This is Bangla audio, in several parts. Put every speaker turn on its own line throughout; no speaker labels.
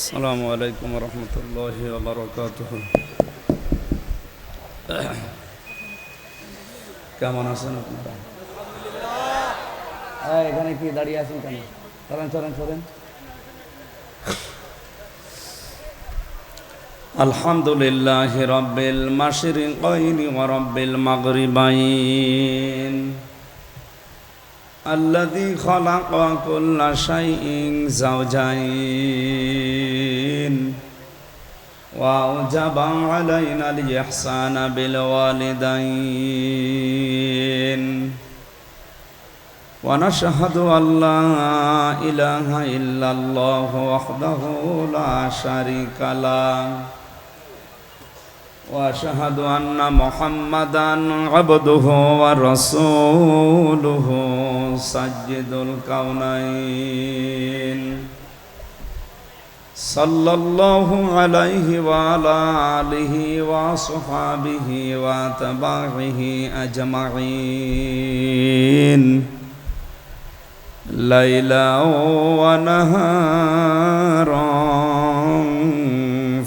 السلام عليكم ورحمة الله وبركاته কেমন আছেন আপনারা হ্যাঁ এখানে কি দাঁড়িয়ে আছেন কেন চলেন চলেন চলেন الحمد لله رب المشرقين ورب المغربين الذي خلق كل شيء زوجين وأوجب علينا الإحسان بالوالدين ونشهد أن لا إله إلا الله وحده لا شريك له واشهد ان محمدا عبده ورسوله سجد الكونين صلى الله عليه وعلى اله وصحابه واتباعه اجمعين ليلا ونهارا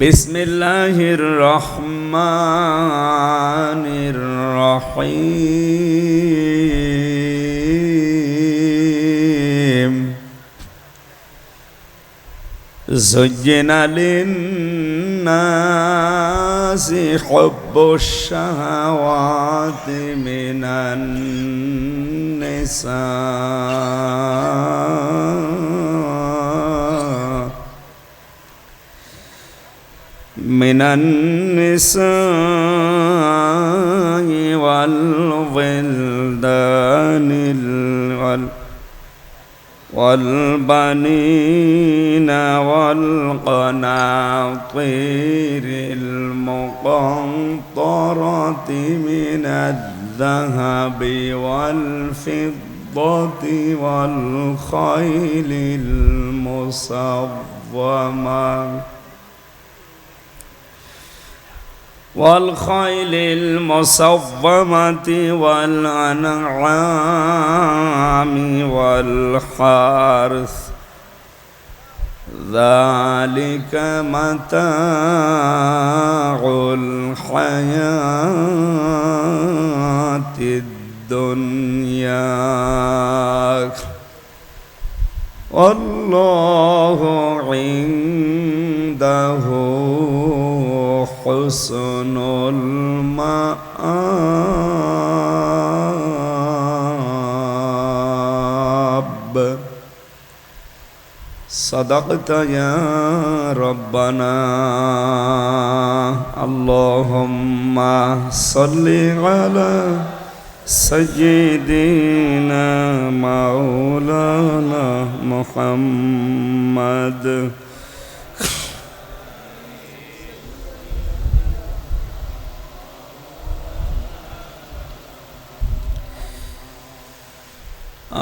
بسم الله الرحمن الرحيم. زين للناس حب الشهوات من النساء. من النساء والولدان وال والبنين والقناطير المقنطرة من الذهب والفضة والخيل المصومة والخيل المصومة والأنعام والحرث ذلك متاع الحياة الدنيا. والله عنده حسن المآب. صدقت يا ربنا. اللهم صل على سيدنا مولانا محمد.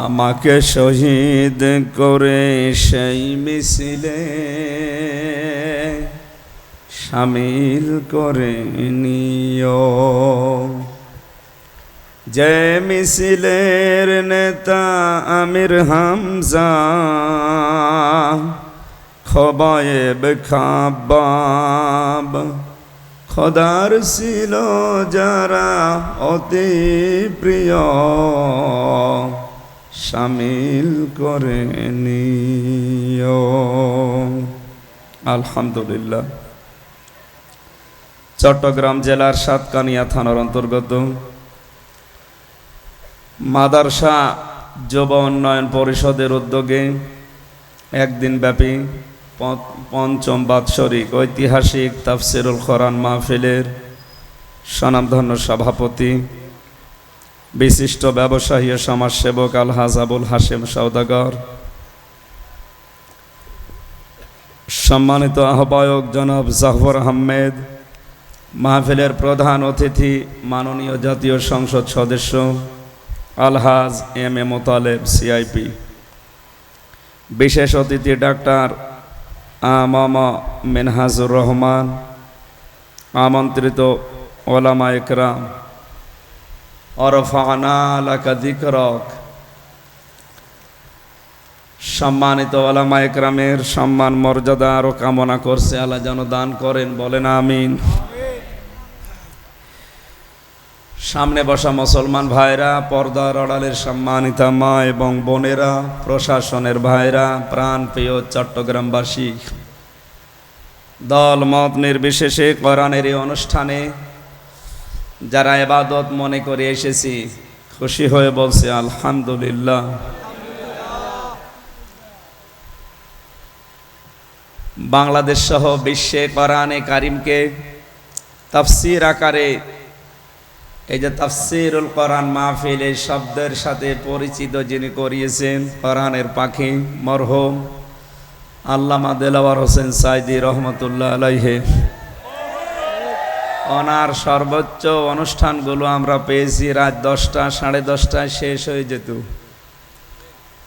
আমাকে শহীদ করে সেই মিছিলে সামিল করে নিও। যে মিছিলের নেতা আমির হামজা, খবায়েব খাবাব খদার ছিল যারা অতি প্রিয়। সামিল করে নিও। আলহামদুলিল্লাহ। চট্টগ্রাম জেলার সাতকানিয়া থানার অন্তর্গত মাদারসা যুব উন্নয়ন পরিষদের উদ্যোগে একদিন ব্যাপী পঞ্চম বাৎসরিক ঐতিহাসিক তাফসিরুল কোরআন মাহফিলের স্বনামধন্য সভাপতি বিশিষ্ট ব্যবসায়ী সমাজসেবক আলহাজ আবুল হাশেম সৌদাগর সম্মানিত আহ্বায়ক জনাব জাফর আহমেদ, মাহফিলের প্রধান অতিথি, মাননীয় জাতীয় সংসদ সদস্য, আলহাজ এম এ মোতালেব, সিআইপি। বিশেষ অতিথি ডাক্তার আমামা মেনহাজুর রহমান, আমন্ত্রিত ওলামা একরাম। সম্মানিত ওলামা সম্মান, মর্যাদা আরও কামনা করছে, আল্লাহ যেন দান করেন, বলেন আমিন। সামনে বসা মুসলমান ভাইরা, পর্দার আড়ালের সম্মানিতা মা এবং বোনেরা, প্রশাসনের ভাইরা প্রাণ প্রিয় চট্টগ্রামবাসী। দল মত নির্বিশেষে কোরআনের এই অনুষ্ঠানে যারা এবাদত মনে করে এসেছি, খুশি হয়ে বলছে, আলহামদুলিল্লাহ। বাংলাদেশ সহ বিশ্বে কোরআনে কারিমকে তাফসির আকারে এই যে তাফসিরুল কোরআন মাহফিল এই শব্দের সাথে পরিচিত যিনি করিয়েছেন, কোরআনের পাখি, মরহম আল্লামা দেলাওয়ার হোসেন সাইদি রহমতুল্লাহ আলাইহে। ওনার সর্বোচ্চ অনুষ্ঠানগুলো আমরা পেয়েছি রাত দশটা, সাড়ে দশটায় শেষ হয়ে যেত।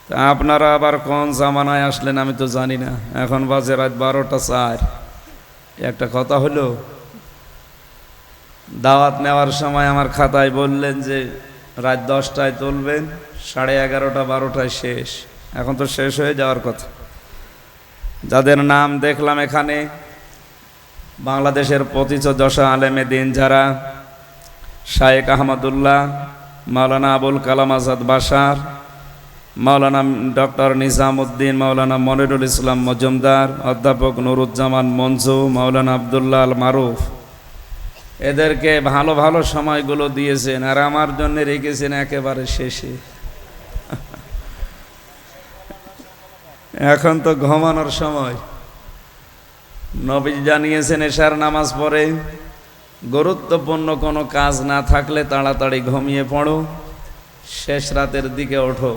তা আপনারা আবার কোন জামানায় আসলেন আমি তো জানি না। এখন বাজে রাত বারোটা চার। একটা কথা হলো, দাওয়াত নেওয়ার সময় আমার খাতায় বললেন যে রাত দশটায় তুলবেন, সাড়ে এগারোটা, বারোটায় শেষ। এখন তো শেষ হয়ে যাওয়ার কথা। যাদের নাম দেখলাম এখানে বাংলাদেশের পঁচিশ দশা আলেমে দিন যারা, শায়েক আহমদুল্লাহ, মাওলানা আবুল কালাম আজাদ বাসার মাওলানা ডক্টর নিজামুদ্দিন, মাওলানা মনিরুল ইসলাম মজুমদার, অধ্যাপক নুরুজ্জামান মঞ্জু, মাওলানা আবদুল্লাহ আল মারুফ, এদেরকে ভালো ভালো সময়গুলো দিয়েছেন আর আমার জন্য রেখেছেন একেবারে শেষে। এখন তো ঘুমানোর সময়। নবী জানিয়েছেন, এশার নামাজ পড়ে গুরুত্বপূর্ণ কোনো কাজ না থাকলে তাড়াতাড়ি ঘুমিয়ে পড়ো, শেষ রাতের দিকে ওঠো।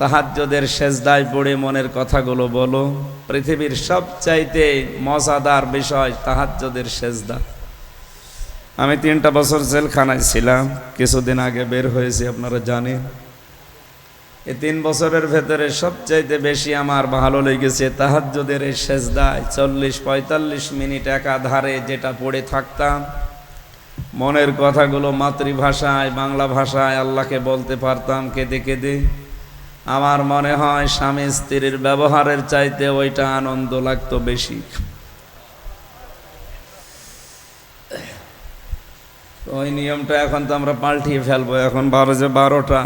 তাহাজ্যদের শেষদায় পড়ে মনের কথাগুলো বলো। পৃথিবীর সবচাইতে মজাদার বিষয় তাহাজ্যদের শেষদা আমি তিনটা বছর জেলখানায় ছিলাম, কিছুদিন আগে বের হয়েছি, আপনারা জানেন। এই তিন বছরের ভেতরে সবচাইতে বেশি আমার ভালো লেগেছে তাহাজ্যদের এই শেষদায় চল্লিশ পঁয়তাল্লিশ মিনিট একাধারে যেটা পড়ে থাকতাম, মনের কথাগুলো মাতৃভাষায়, বাংলা ভাষায় আল্লাহকে বলতে পারতাম কেঁদে কেঁদে। আমার মনে হয় স্বামী স্ত্রীর ব্যবহারের চাইতে ওইটা আনন্দ লাগতো বেশি। ওই নিয়মটা এখন তো আমরা পাল্টিয়ে ফেলব, এখন বারো যে বারোটা।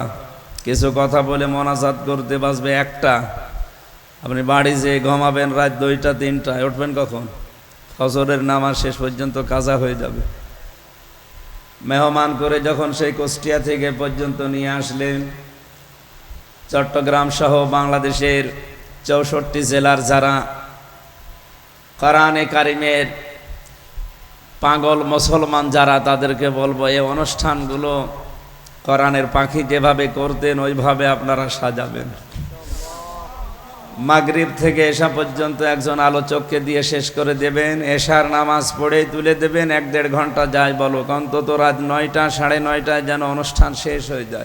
কিছু কথা বলে মনাজাত করতে বাসবে একটা। আপনি বাড়ি যেয়ে ঘুমাবেন রাত দুইটা, তিনটায়। উঠবেন কখন? ফজরের নামাজ শেষ পর্যন্ত কাজা হয়ে যাবে। মেহমান করে যখন সেই কুষ্টিয়া থেকে পর্যন্ত নিয়ে আসলেন, চট্টগ্রাম সহ বাংলাদেশের চৌষট্টি জেলার যারা কোরআনে কারিমের পাগল মুসলমান যারা, তাদেরকে বলব এই অনুষ্ঠানগুলো কোরআনের পাখি যেভাবে করতেন, ওইভাবে আপনারা সাজাবেন। মাগরিব থেকে এসা পর্যন্ত একজন আলোচককে দিয়ে শেষ করে দেবেন। এশার নামাজ পড়েই তুলে দেবেন, এক দেড় ঘণ্টা যায় বলো অন্তত রাত নয়টা, সাড়ে নয়টায় যেন অনুষ্ঠান শেষ হয়ে যায়।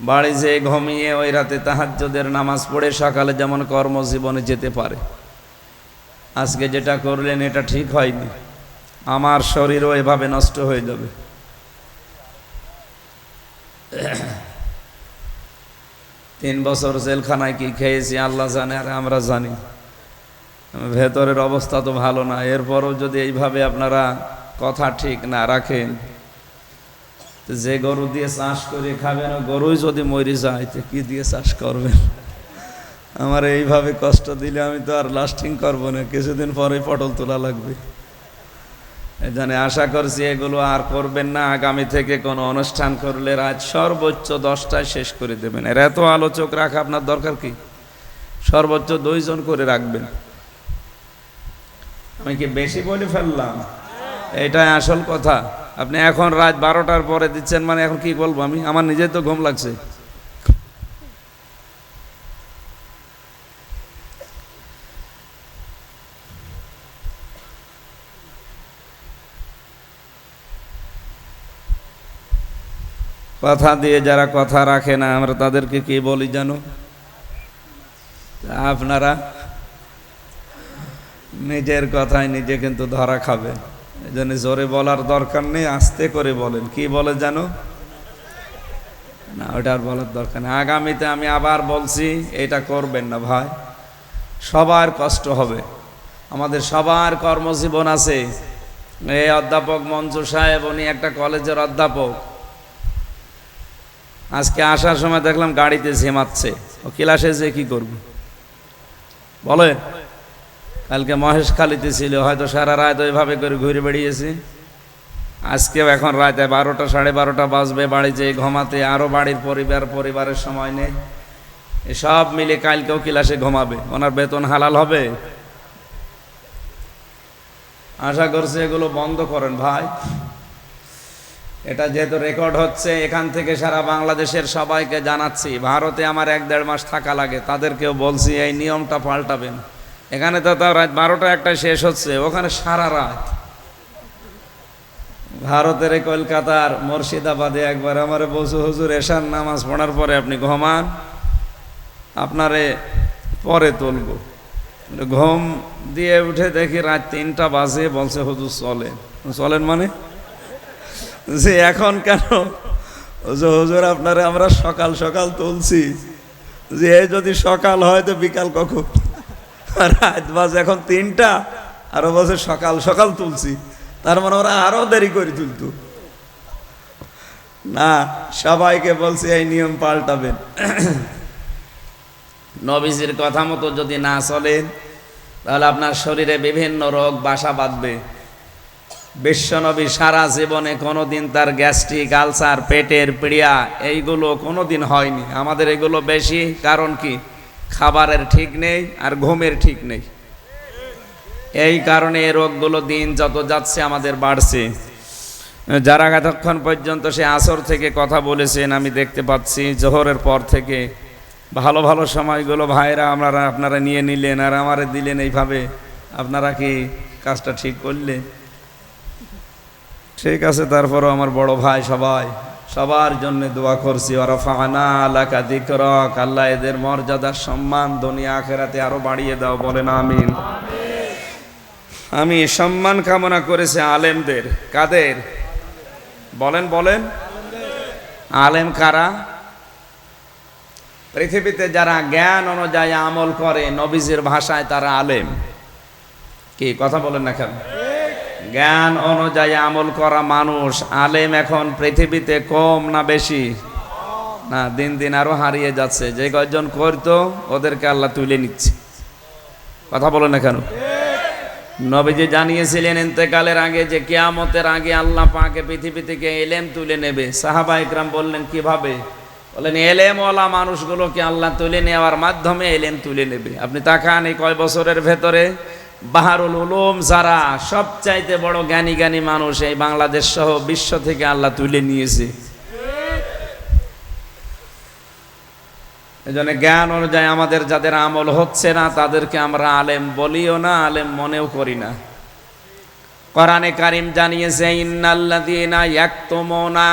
বাড়ি যেয়ে ঘুমিয়ে ওই রাতে তাহাজ্যদের নামাজ পড়ে সকালে যেমন কর্মজীবনে যেতে পারে। আজকে যেটা করলেন, এটা ঠিক হয়নি। আমার শরীরও এভাবে নষ্ট হয়ে যাবে। তিন বছর জেলখানায় কি খেয়েছি, আল্লাহ জানে, আর আমরা জানি। ভেতরের অবস্থা তো ভালো না, এরপরও যদি এইভাবে আপনারা কথা ঠিক না রাখেন যে গরু দিয়ে চাষ করে খাবেন গরুই যদি মরে যায়, তো কি দিয়ে চাষ করবেন? আমার এইভাবে কষ্ট দিলে আমি তো আর লাস্টিং করব না, কিছুদিন পরে পটল তোলা লাগবে। জানে আশা করছি এগুলো আর করবেন না। আগামী থেকে কোনো অনুষ্ঠান করলে রাত সর্বোচ্চ দশটায় শেষ করে দেবেন। এর এত আলোচক রাখা আপনার দরকার কি? সর্বোচ্চ দুইজন করে রাখবেন। আমি কি বেশি বলে ফেললাম? এটাই আসল কথা। আপনি এখন রাত বারোটার পরে দিচ্ছেন মানে এখন কি বলব আমি? আমার নিজের তো ঘুম লাগছে। কথা দিয়ে যারা কথা রাখে না, আমরা তাদেরকে কি বলি জানো? আপনারা নিজের কথায় নিজে কিন্তু ধরা খাবে। এই জোরে বলার দরকার নেই, আস্তে করে বলেন। কি বলে জানো? না, ওটা আর বলার দরকার নেই। আগামীতে আমি আবার বলছি, এটা করবেন না ভাই। সবার কষ্ট হবে। আমাদের সবার কর্মজীবন আছে। এই অধ্যাপক মঞ্জু সাহেব, উনি একটা কলেজের অধ্যাপক। আজকে আসার সময় দেখলাম গাড়িতে ঝেমাচ্ছে ও ক্লাসে যে কি করবে? বলে, কালকে মহেশ মহেশখালীতে ছিল, হয়তো সারা রাত ওইভাবে করে ঘুরে বেড়িয়েছে। আজকেও এখন রাতে বারোটা, সাড়ে বারোটা বাজবে, বাড়ি যেয়ে ঘুমাতে আরও বাড়ির পরিবার, পরিবারের সময় নেই। সব মিলে কালকেও ক্লাসে ঘুমাবে। ওনার বেতন হালাল হবে? আশা করছি এগুলো বন্ধ করেন ভাই। এটা যেহেতু রেকর্ড হচ্ছে, এখান থেকে সারা বাংলাদেশের সবাইকে জানাচ্ছি, ভারতে আমার এক দেড় মাস থাকা লাগে, তাদেরকেও বলছি এই নিয়মটা পাল্টাবেন। এখানে তো তাও রাত বারোটা একটা শেষ হচ্ছে, ওখানে সারা রাত। ভারতের কলকাতার মুর্শিদাবাদে একবার আমারে বসু হুজুর এশার নামাজ পড়ার পরে আপনি ঘুমান, আপনারে পরে তুলব। ঘুম দিয়ে উঠে দেখি রাত তিনটা বাজে, বলছে হুজুর চলেন। চলেন মানে? যে এখন কেন? যে হুজুর আপনারে আমরা সকাল সকাল তুলছি। যে যদি সকাল হয় তো বিকাল কখন? রাত বাজে এখন তিনটা, আরও বছর সকাল সকাল তুলছি। তার মানে ওরা আরও দেরি করে তুলতো। না, সবাইকে বলছি এই নিয়ম পাল্টাবেন। নবীজির কথা মতো যদি না চলেন তাহলে আপনার শরীরে বিভিন্ন রোগ, বাসা বাঁধবে। বিশ্বনবী সারা জীবনে কোনোদিন তার গ্যাস্ট্রিক, আলসার, পেটের পিড়িয়া, এইগুলো কোনোদিন হয়নি। আমাদের এগুলো বেশি, কারণ কি? খাবারের ঠিক নেই আর ঘুমের ঠিক নেই। এই কারণে এই রোগগুলো দিন যত যাচ্ছে আমাদের বাড়ছে। যারা এতক্ষণ পর্যন্ত সে আসর থেকে কথা বলেছেন, আমি দেখতে পাচ্ছি জোহরের পর থেকে ভালো ভালো সময়গুলো ভাইরা আপনারা আপনারা নিয়ে নিলেন আর আমারে দিলেন এইভাবে। আপনারা কি কাজটা ঠিক করলেন? ঠিক আছে, তারপরও আমার বড় ভাই সবাই, সবার জন্য দোয়া করছি। ওরা ফানা আলাকা দিকরক। আল্লাহ এদের মর্যাদার সম্মান দুনিয়া আখেরাতে আরও বাড়িয়ে দাও, বলেন আমিন। আমি সম্মান কামনা করেছি আলেমদের। কাদের? বলেন বলেন। আলেম কারা? পৃথিবীতে যারা জ্ঞান অনুযায়ী আমল করে, নবীজের ভাষায় তারা আলেম। কি, কথা বলেন না কেন? জ্ঞান অনুযায়ী আমল করা মানুষ, আলেম এখন পৃথিবীতে কম না বেশি? না, দিন দিন আরও হারিয়ে যাচ্ছে। যে কয়েকজন করতো, ওদেরকে আল্লাহ তুলে নিচ্ছে। কথা বলেন না কেন? নবীজি জানিয়েছিলেন, ইন্তেকালের আগে যে কেয়ামতের আগে আল্লাহ পাকে পৃথিবী থেকে এলেম তুলে নেবে। সাহাবা ইকরাম বললেন, কীভাবে? বলেন এলেম ওলা মানুষগুলোকে আল্লাহ তুলে নেওয়ার মাধ্যমে এলেম তুলে নেবে। আপনি তাকান এই কয় বছরের ভেতরে। বাহারুল উলুম যারা সবচাইতে বড় জ্ঞানী জ্ঞানী মানুষ এই বাংলাদেশ সহ বিশ্ব থেকে আল্লাহ তুলে নিয়েছে। এই জন্য জ্ঞান অনুযায়ী আমাদের যাদের আমল হচ্ছে না, তাদেরকে আমরা আলেম বলিও না, আলেম মনেও করি না। কোরআনে কারিম জানিয়েছে, ইন্নাল্লাযীনা ইয়াকতুমুনা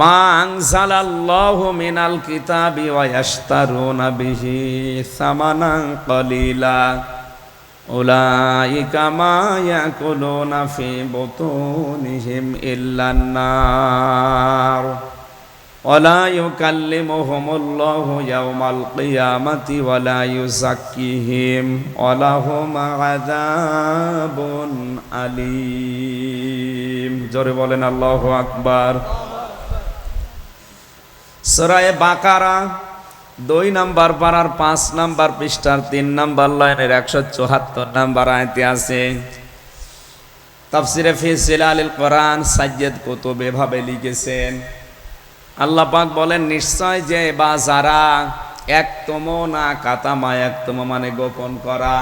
মা আনজালাল্লাহু মিনাল কিতাবি ওয়া ইয়াশতারুনা বিহি সামানান কলিলা। أولئك ما يأكلون في بطونهم إلا النار ولا يكلمهم الله يوم القيامة ولا يزكيهم ولهم عذاب أليم جرب الله أكبر سورة بقرة দুই নাম্বার পাড়ার পাঁচ নাম্বার পৃষ্ঠার তিন নাম্বার লাইনের একশো চুহাত্তর নাম্বার আয়তে আছে। তাফসিরে ফি সিলালিল কোরআন সাজ্জেদ কুতুব এভাবে লিখেছেন, আল্লাহ পাক বলেন, নিশ্চয় যে বা যারা একতম না কাতামা, একতম মানে গোপন করা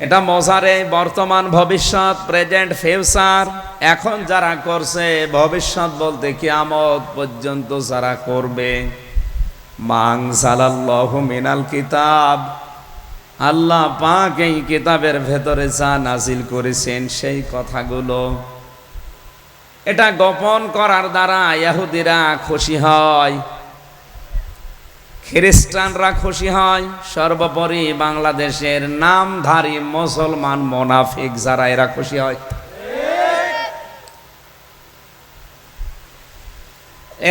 এটা মজারে বর্তমান ভবিষ্যৎ প্রেজেন্ট ফিউচার এখন যারা করছে, ভবিষ্যৎ বলতে কি কিয়ামত পর্যন্ত যারা করবে। মাং মিনাল কিতাব। আল্লাহ পাক এই কিতাবের ভেতরে যা নাজিল করেছেন, সেই কথাগুলো। এটা গোপন করার দ্বারা ইহুদিরা খুশি হয়। খ্রিস্টানরা খুশি হয়। সর্বোপরি বাংলাদেশের নামধারী মুসলমান মোনাফিক যারা, এরা খুশি হয়।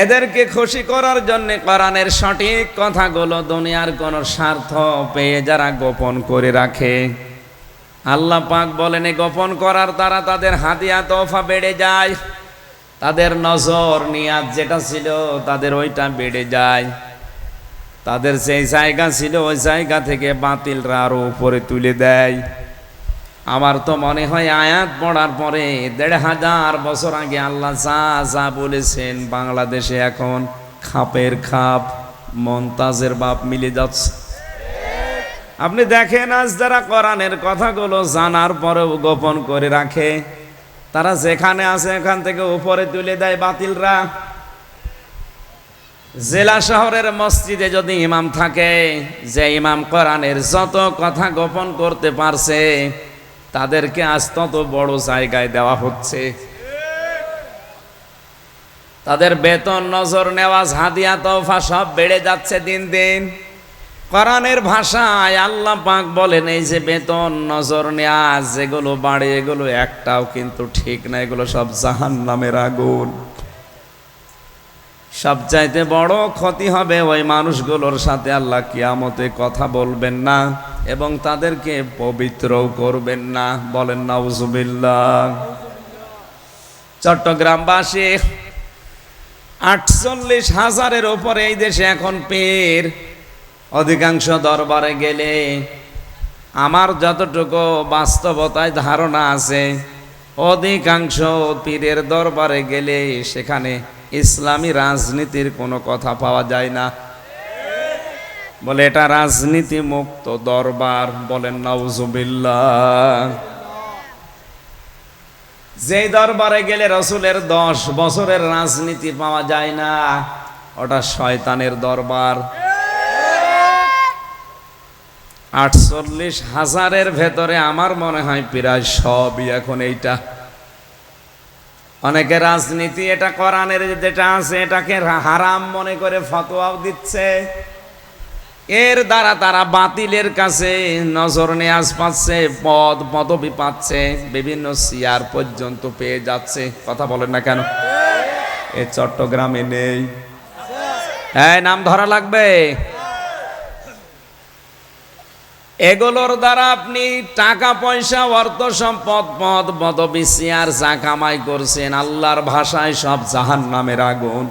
এদেরকে খুশি করার জন্য কোরআনের সঠিক কথাগুলো দুনিয়ার কোনো স্বার্থ পেয়ে যারা গোপন করে রাখে। আল্লাহ পাক বলেন গোপন করার দ্বারা তাদের হাতিয়া তোফা বেড়ে যায়। তাদের নজর নিয়াজ যেটা ছিল, তাদের ওইটা বেড়ে যায়। তাদের সেই জায়গা ছিল, ওই জায়গা থেকে বাতিলরা আরও উপরে তুলে দেয়। আমার তো মনে হয় আয়াত পড়ার পরে দেড় হাজার বছর আগে আল্লাহ যা যা বলেছেন, বাংলাদেশে এখন খাপের খাপ মন্তাজের বাপ মিলে যাচ্ছে। আপনি দেখেন আজ যারা কোরআনের কথাগুলো জানার পরেও গোপন করে রাখে, তারা যেখানে আছে, এখান থেকে উপরে তুলে দেয় বাতিলরা। জেলা শহরের মসজিদে যদি ইমাম থাকে, যে ইমাম কোরআনের যত কথা গোপন করতে পারছে, তাদেরকে আজ তত বড় জায়গায় দেওয়া হচ্ছে। তাদের বেতন, নজর নেওয়া হাদিয়া তোফা সব বেড়ে যাচ্ছে দিন দিন। কোরআনের ভাষায় আল্লাহ পাক বলেন, এই যে বেতন, নজর নেওয়া যেগুলো বাড়ে, এগুলো একটাও কিন্তু ঠিক না, এগুলো সব জাহান নামের আগুন। সবচাইতে বড় ক্ষতি হবে ওই মানুষগুলোর সাথে আল্লাহ কিয়ামতে কথা বলবেন না এবং তাদেরকে পবিত্রও করবেন না। বলেন, নাউজুবিল্লাহ। চট্টগ্রামবাসী, আটচল্লিশ হাজারের ওপরে এই দেশে এখন পীর। অধিকাংশ দরবারে গেলে আমার যতটুকু বাস্তবতায় ধারণা আছে, অধিকাংশ পীরের দরবারে গেলে সেখানে ইসলামী রাজনীতির কোনো কথা পাওয়া যায় না। বলে, এটা রাজনীতি মুক্ত দরবার। বলেন, নাউজুবিল্লাহ। যেই দরবারে গেলে রসুলের দশ বছরের রাজনীতি পাওয়া যায় না, ওটা শয়তানের দরবার। আটচল্লিশ হাজারের ভেতরে আমার মনে হয় প্রায় সবই এখন এইটা। অনেকে রাজনীতি, এটা কোরআনের যেটা আছে, এটাকে হারাম মনে করে ফতোয়াও দিচ্ছে। এর দ্বারা তারা বাতিলের কাছে নজর নেয়াজ পাচ্ছে পদ, পদবি পাচ্ছে, বিভিন্ন সিয়ার পর্যন্ত পেয়ে যাচ্ছে। কথা বলেন না কেন? এ চট্টগ্রামে নেই। হ্যাঁ নাম ধরা লাগবে। এগুলোর দ্বারা আপনি টাকা, পয়সা, অর্থ সম্পদ পদ পদবি সিয়ার যা কামাই করছেন, আল্লাহর ভাষায় সব জাহান নামের আগুন।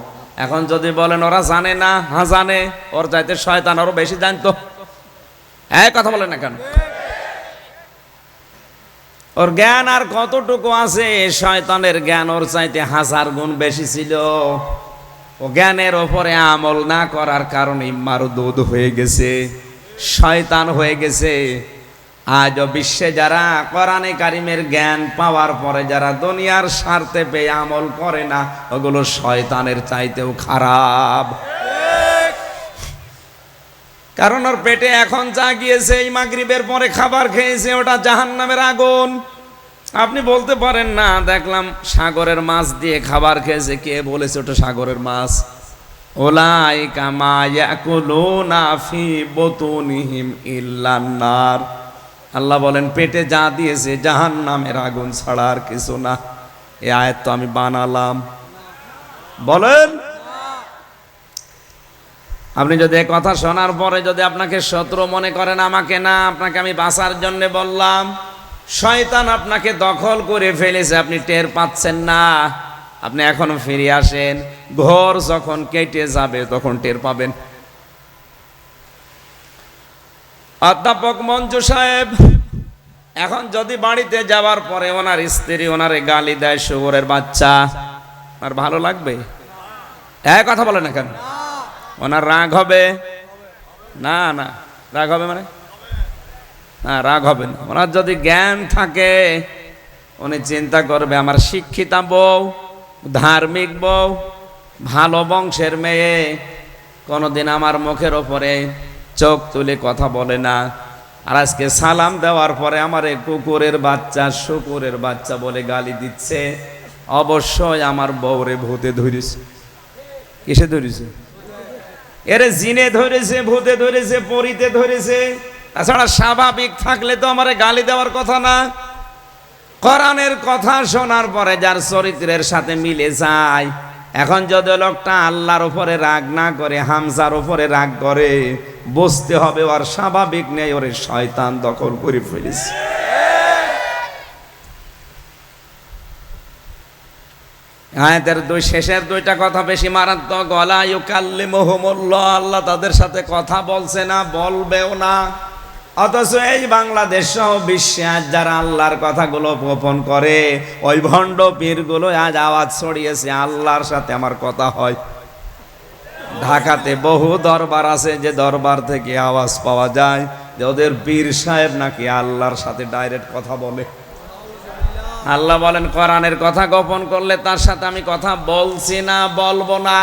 এখন যদি বলেন, ওরা জানে না হ্যাঁ জানে, ওর চাইতে শয়তান আরও বেশি জানতো। হ্যাঁ কথা বলেন না কেন? ওর জ্ঞান আর কতটুকু আছে? শয়তানের জ্ঞান ওর চাইতে হাজার গুণ বেশি ছিল। ও জ্ঞানের ওপরে আমল না করার কারণে মারুদুদ হয়ে গেছে। শয়তান হয়ে গেছে। আজ বিশ্বে যারা কোরআনে কারিমের জ্ঞান পাওয়ার পরে যারা দুনিয়ার স্বার্থে পেয়ে আমল করে না, ওগুলো শয়তানের চাইতেও খারাপ। কারণ ওর পেটে এখন যা গিয়েছে, এই মাগরিবের পরে খাবার খেয়েছে, ওটা জাহান্নামের আগুন। আপনি বলতে পারেন, না, দেখলাম সাগরের মাছ দিয়ে খাবার খেয়েছে। কে বলেছে ওটা সাগরের মাছ? আল্লাহ বলেন, পেটে যা দিয়েছে জাহান নামের আগুন ছাড়া আর কিছু না। এ আয়াত তো আমি বানালাম। বলেন। আপনি যদি কথা শোনার পরে যদি আপনাকে শত্রু মনে করেন আমাকে না, আপনাকে আমি বাঁচার জন্য বললাম, শয়তান আপনাকে দখল করে ফেলেছে, আপনি টের পাচ্ছেন না। আপনি এখনও ফিরে আসেন। ঘর যখন কেটে যাবে, তখন টের পাবেন। অধ্যাপক মঞ্জু সাহেব, এখন যদি বাড়িতে যাওয়ার পরে ওনার স্ত্রী ওনারে গালি দেয় শুভরের বাচ্চা, আর ভালো লাগবে? এক কথা বলে না কেন? ওনার রাগ হবে? না না। রাগ হবে মানে? না, রাগ হবে না। ওনার যদি জ্ঞান থাকে, উনি চিন্তা করবে, আমার শিক্ষিতা বউ ধার্মিক বউ, ভালো বংশের মেয়ে, কোনোদিন আমার মুখের ওপরে চোখ তুলে কথা বলে না। আর আজকে সালাম দেওয়ার পরে আমার কুকুরের বাচ্চা, শুকুরের বাচ্চা বলে গালি দিচ্ছে। অবশ্যই আমার বউরে ভূতে ধরেছে। কিসে ধরেছে? এরে জিনে ধরেছে, ভূতে ধরেছে, পরিতে ধরেছে। তাছাড়া স্বাভাবিক থাকলে তো আমার গালি দেওয়ার কথা না। কোরআনের কথা শোনার পরে যার চরিত্রের সাথে মিলে যায়, এখন যদি লোকটা আল্লাহর উপরে রাগ না করে, হামজার উপরে রাগ করে, বুঝতে হবে ওর স্বাভাবিক নেই, ওরে শয়তান দখল করে ফেলেছে। আয়াতের দুই, শেষের দুইটা কথা বেশি মারাত্মক গলা ইউকাল্লি মোহাম্মল্লাহ আল্লাহ তাদের সাথে কথা বলছে না, বলবেও না। অথচ এই বাংলাদেশ সহ বিশ্বে আজ যারা আল্লাহর কথাগুলো গোপন করে, ওই ভণ্ড পীরগুলো আজ আওয়াজ ছড়িয়েছে, আল্লাহর সাথে আমার কথা হয়। ঢাকাতে বহু দরবার আছে যে দরবার থেকে আওয়াজ পাওয়া যায়, যে ওদের পীর সাহেব নাকি আল্লাহর সাথে ডাইরেক্ট কথা বলে। আল্লাহ বলেন, কোরআনের কথা গোপন করলে তার সাথে আমি কথা বলছি না, বলব না।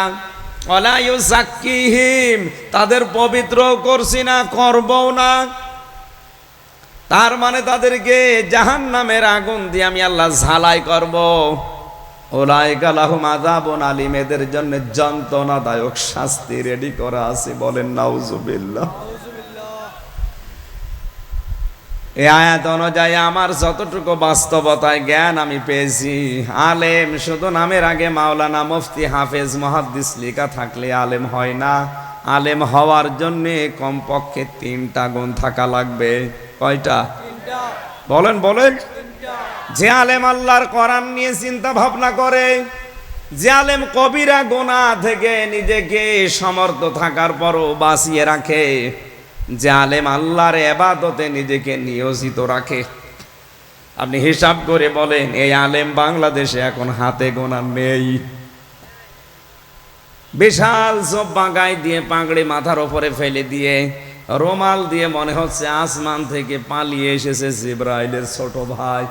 অলায়ু সাক্ষীহীম তাদের পবিত্র করছি না, করবও না। তার মানে তাদেরকে জাহান নামের আগুন দিয়ে আমি আল্লাহ ঝালাই করব। ওলাই গালাহুম আদাবন আলিম, এদের জন্য যন্ত্রণাদায়ক শাস্তি রেডি করা আছে বলেন, নাউজুবিল্লাহ। এ আয়াত অনুযায়ী আমার যতটুকু বাস্তবতায় জ্ঞান আমি পেয়েছি। আলেম শুধু নামের আগে মাওলানা মুফতি হাফেজ মহাদ্দিস লেখা থাকলে আলেম হয় না। আলেম হওয়ার জন্যে কমপক্ষে তিনটা গুণ থাকা লাগবে। কয়টা? বলেন বলেন। যে আলেম আল্লাহর কোরআন নিয়ে চিন্তা ভাবনা করে, যে আলেম কবিরা গোনা থেকে নিজেকে সমর্থ থাকার পরও বাঁচিয়ে রাখে, যে আলেম আল্লাহর এবাদতে নিজেকে নিয়োজিত রাখে। আপনি হিসাব করে বলেন, এই আলেম বাংলাদেশে এখন হাতে গোনা নেই। বিশাল জব্বা গায়ে দিয়ে পাগড়ি মাথার ওপরে ফেলে দিয়ে রোমাল দিয়ে মনে হচ্ছে আসমান থেকে পালিয়ে এসেছে জিব্রাইলের ছোট ভাই।